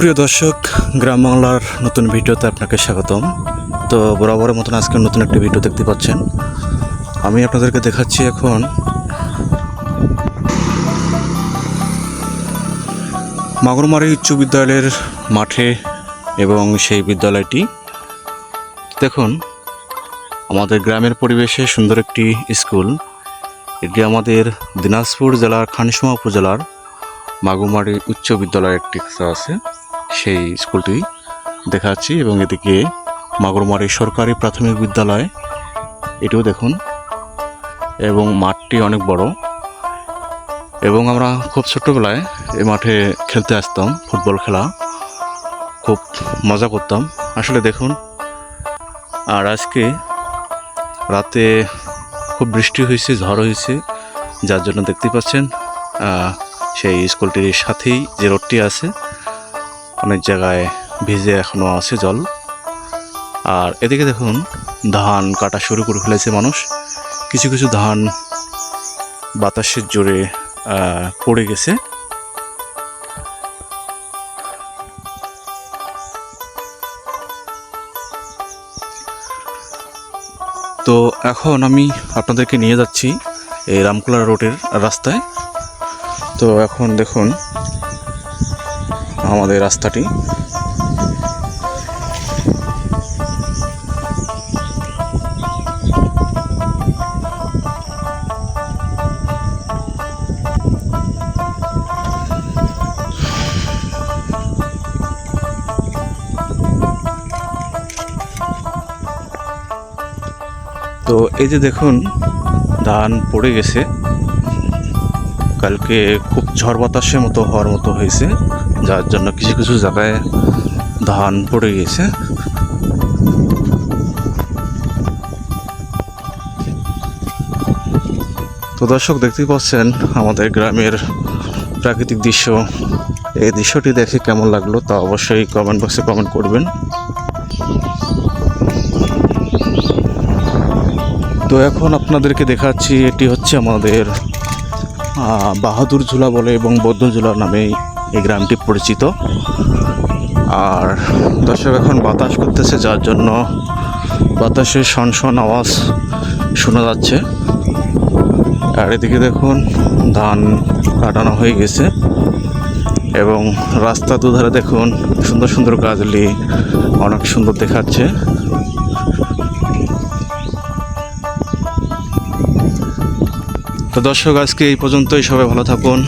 সুপ্রিয় দর্শক, গ্রাম বাংলার নতুন ভিডিওতে আপনাকে স্বাগতম। তো বরাবরের মতন আজকে নতুন একটি ভিডিও দেখতে পাচ্ছেন। আমি আপনাদেরকে দেখাচ্ছি এখন মাগুরমারি উচ্চ বিদ্যালয়ের মাঠে এবং সেই বিদ্যালয়টি। দেখুন, আমাদের গ্রামের পরিবেশে সুন্দর একটি স্কুল। এটি আমাদের দিনাজপুর জেলার খানসুমা উপজেলার মাগুমারি উচ্চ বিদ্যালয়ের একটি আছে। সেই স্কুলটি দেখাচ্ছি এবং এদিকে মাগুরমারি সরকারি প্রাথমিক বিদ্যালয়, এটিও দেখুন। এবং মাঠটি অনেক বড়। এবং আমরা খুব ছোট্টবেলায় এই মাঠে খেলতে আসতাম, ফুটবল খেলা। খুব মজা করতাম। আসলে দেখুন, আর আজকে রাতে খুব বৃষ্টি হয়েছে, ঝড় হয়েছে, যার জন্য দেখতে পাচ্ছেন সেই স্কুলটির সাথেই যে রোডটি আছে অনেক জায়গায় ভিজে এখনও আছে জল। আর এদিকে দেখুন, ধান কাটা শুরু করে ফেলেছে মানুষ। কিছু কিছু ধান বাতাসের জোরে পড়ে গেছে। তো এখন আমি আপনাদেরকে নিয়ে যাচ্ছি এই রামকুলা রোডের রাস্তায়। তো এখন দেখুন আমাদের রাস্তাটি। তো এই যে দেখুন, ধান পড়ে গেছে। কালকে খুব ঝড় বাতাসের মতো হওয়ার মতো হয়েছে। যার জন্য কিছু কিছু জায়গায় ধান পড়ে গেছে। তো দর্শক, দেখতেই পাচ্ছেন আমাদের গ্রামের প্রাকৃতিক দৃশ্য। এই দৃশ্যটি দেখে কেমন লাগল তা অবশ্যই কমেন্ট বক্সে কমেন্ট করবেন। তো এখন আপনাদেরকে দেখাচ্ছি, এটি হচ্ছে আমাদের বাহাদুর ঝুলা বলে এবং বৌদ্ধ ঝুলা নামে এই গ্রামটি পরিচিত। আর দর্শক, এখন বাতাস করতেছে, যার জন্য বাতাসের শন শন আওয়াজ শোনা যাচ্ছে। আর এদিকে দেখুন, ধান কাটানো হয়ে গেছে এবং রাস্তা দুধারে দেখুন, সুন্দর সুন্দর গাছগুলি অনেক সুন্দর দেখাচ্ছে। তো দর্শক, আজকে এই পর্যন্তই। সবাই ভালো থাকুন।